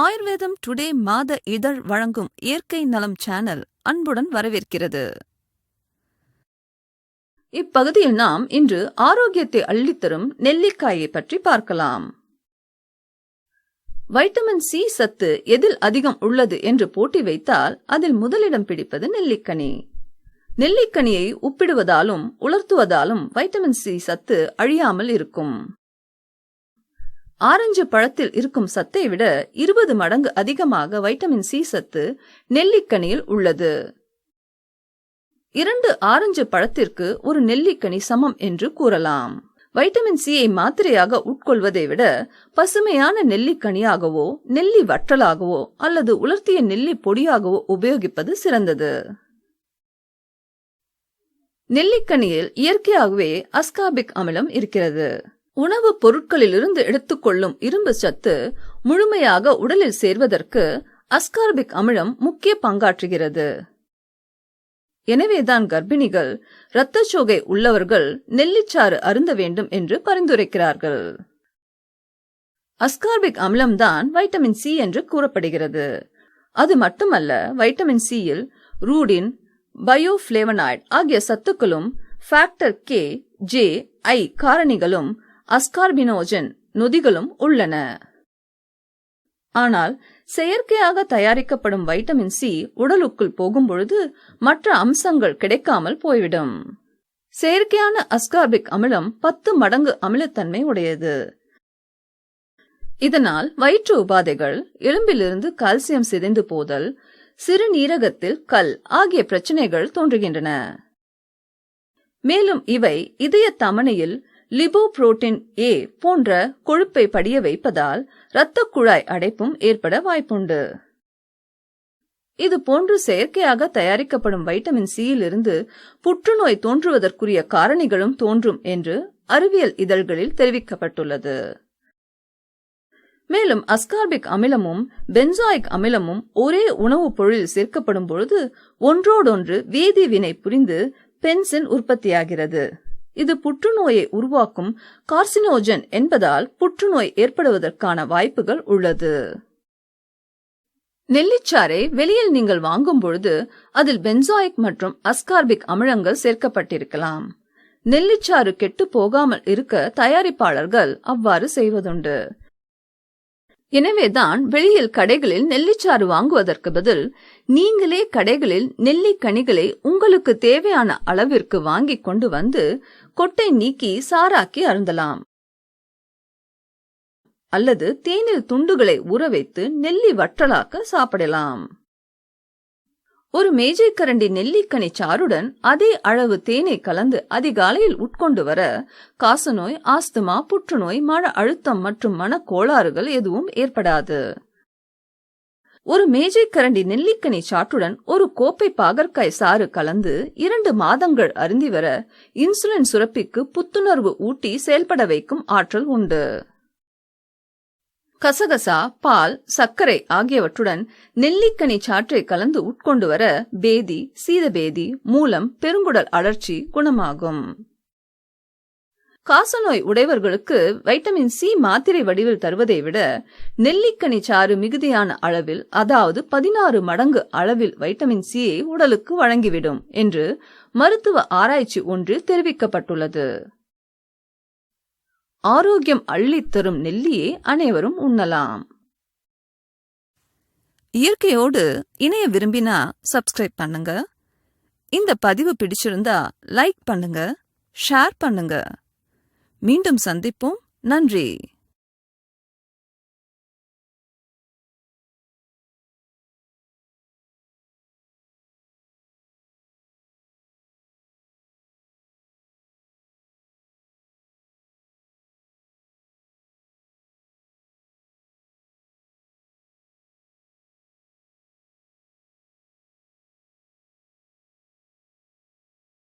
ஆயுர்வேதம் டுடே மாத இதழ் வழங்கும் இயற்கை நலம் சேனல் அன்புடன் வரவேற்கிறது. இப்பகுதியில் நாம் இன்று ஆரோக்கியத்தை அள்ளித்தரும் நெல்லிக்காயை பற்றி பார்க்கலாம். வைட்டமின் சி சத்து எதில் அதிகம் உள்ளது என்று போட்டி வைத்தால் அதில் முதலிடம் பிடிப்பது நெல்லிக்கனி. நெல்லிக்கனியை உப்பிடுவதாலும் உலர்த்துவதாலும் வைட்டமின் சி சத்து அழியாமல் இருக்கும். ஆரஞ்சு பழத்தில் இருக்கும் சத்தை விட இருபது மடங்கு அதிகமாக வைட்டமின் சி சத்து நெல்லிக்கனியில் உள்ளது. இரண்டு ஆரஞ்சு பழத்திற்கு ஒரு நெல்லிக்கனி சமம் என்று கூறலாம். வைட்டமின் சியை மாத்திரையாக உட்கொள்வதை விட பசுமையான நெல்லிக்கனியாகவோ நெல்லி வற்றலாகவோ அல்லது உலர்த்திய நெல்லி பொடியாகவோ உபயோகிப்பது சிறந்தது. நெல்லிக்கனியில் இயற்கையாகவே அஸ்காபிக் அமிலம் இருக்கிறது. உணவுப் பொருட்களிலிருந்து எடுத்துக்கொள்ளும் இரும்பு சத்து முழுமையாக உடலில் சேர்வதற்கு அஸ்கார்பிக் அமிலம் முக்கிய பங்காற்றுகிறது. எனவேதான் கர்ப்பிணிகள் சோகை உள்ளவர்கள் நெல்லிச்சாறு அருந்த வேண்டும் என்று பரிந்துரைக்கிறார்கள். அஸ்கார்பிக் அமிலம்தான் வைட்டமின் சி என்று கூறப்படுகிறது. அது மட்டுமல்ல வைட்டமின் சியில் ரூடின் பயோஃப்ளேவனாய்டு ஆகிய சத்துக்களும் ஃபேக்டர் கே ஜே ஐ காரணிகளும் அஸ்கார்பினோஜன் நொதிகளும் உள்ளன. ஆனால் செயற்கையாக தயாரிக்கப்படும் வைட்டமின் சி உடலுக்குள் போகும்பொழுது மற்ற அம்சங்கள் கிடைக்காமல் போய்விடும். செயற்கையான அஸ்கார்பிக் அமிலம் பத்து மடங்கு அமிலத்தன்மை உடையது. இதனால் வயிற்று உபாதைகள் எலும்பிலிருந்து கால்சியம் சிதைந்து போதல் சிறுநீரகத்தில் கல் ஆகிய பிரச்சனைகள் தோன்றுகின்றன. மேலும் இவை இதய தமனையில் லிபோப்ரோட்டின் ஏ போன்ற கொழுப்பை படிய வைப்பதால் இரத்த குழாய் அடைப்பும் ஏற்பட வாய்ப்புண்டு. இது போன்று செயற்கையாக தயாரிக்கப்படும் வைட்டமின் சியிலிருந்து புற்றுநோய் தோன்றுவதற்குரிய காரணிகளும் தோன்றும் என்று அறிவியல் இதழ்களில் தெரிவிக்கப்பட்டுள்ளது. மேலும் அஸ்கார்பிக் அமிலமும் பென்சாயிக் அமிலமும் ஒரே உணவுப் பொருளில் சேர்க்கப்படும் பொழுது ஒன்றோடொன்று வேதி வினை புரிந்து பென்சின் உற்பத்தியாகிறது. இது புற்றுநோயை உருவாக்கும் கார்சினோஜன் என்பதால் புற்றுநோய் ஏற்படுவதற்கான வாய்ப்புகள் உள்ளது. நெல்லிச்சாறை வெளியில் நீங்கள் வாங்கும் பொழுது அதில் பென்சாயிக் மற்றும் அஸ்கார்பிக் அமிலங்கள் சேர்க்கப்பட்டிருக்கலாம். நெல்லிச்சாறு கெட்டு போகாமல் இருக்க தயாரிப்பாளர்கள் அவ்வாறு செய்வதுண்டு. எனவேதான் வெளியில் கடைகளில் நெல்லிச்சாறு வாங்குவதற்கு பதில் நீங்களே கடைகளில் நெல்லிக்கனிகளை உங்களுக்கு தேவையான அளவிற்கு வாங்கிக் கொண்டு வந்து கொட்டை நீக்கி சாராக்கி அருந்தலாம். அல்லது தேனில் துண்டுகளை ஊற வைத்து நெல்லி வற்றலாக்க சாப்பிடலாம். ஒரு மேஜைக்கரண்டி நெல்லிக்கனி சாறுடன் அதே அளவு தேனை கலந்து அதிகாலையில் உட்கொண்டு வர காசநோய் ஆஸ்துமா புற்றுநோய் மன அழுத்தம் மற்றும் மனக்கோளாறுகள் எதுவும் ஏற்படாது. ஒரு மேஜைக்கரண்டி நெல்லிக்கனி சாற்றுடன் ஒரு கோப்பை பாகற்காய் சாறு கலந்து இரண்டு மாதங்கள் அருந்தி வர இன்சுலின் சுரப்பிக்கு புத்துணர்வு ஊட்டி செயல்பட வைக்கும் ஆற்றல் உண்டு. கசகசா பால் சர்க்கரை ஆகியவற்றுடன் நெல்லிக்கனி சாற்றை கலந்து உட்கொண்டு வர பேதி சீதபேதி மூலம் பெருங்குடல் அழற்சி குணமாகும். காசநோய் உடையவர்களுக்கு வைட்டமின் சி மாத்திரை வடிவில் தருவதை விட நெல்லிக்கனி சாறு மிகுதியான அளவில் அதாவது பதினாறு மடங்கு அளவில் வைட்டமின் சியை உடலுக்கு வழங்கிவிடும் என்று மருத்துவ ஆராய்ச்சி ஒன்றில் தெரிவிக்கப்பட்டுள்ளது. ஆரோக்கியம் அள்ளித்தரும் நெல்லியை அனைவரும் உண்ணலாம். இயற்கையோடு இணைய விரும்பினா சப்ஸ்கிரைப் பண்ணுங்க. இந்த பதிவு பிடிச்சிருந்தா லைக் பண்ணுங்க ஷேர் பண்ணுங்க. மீண்டும் சந்திப்போம். நன்றி.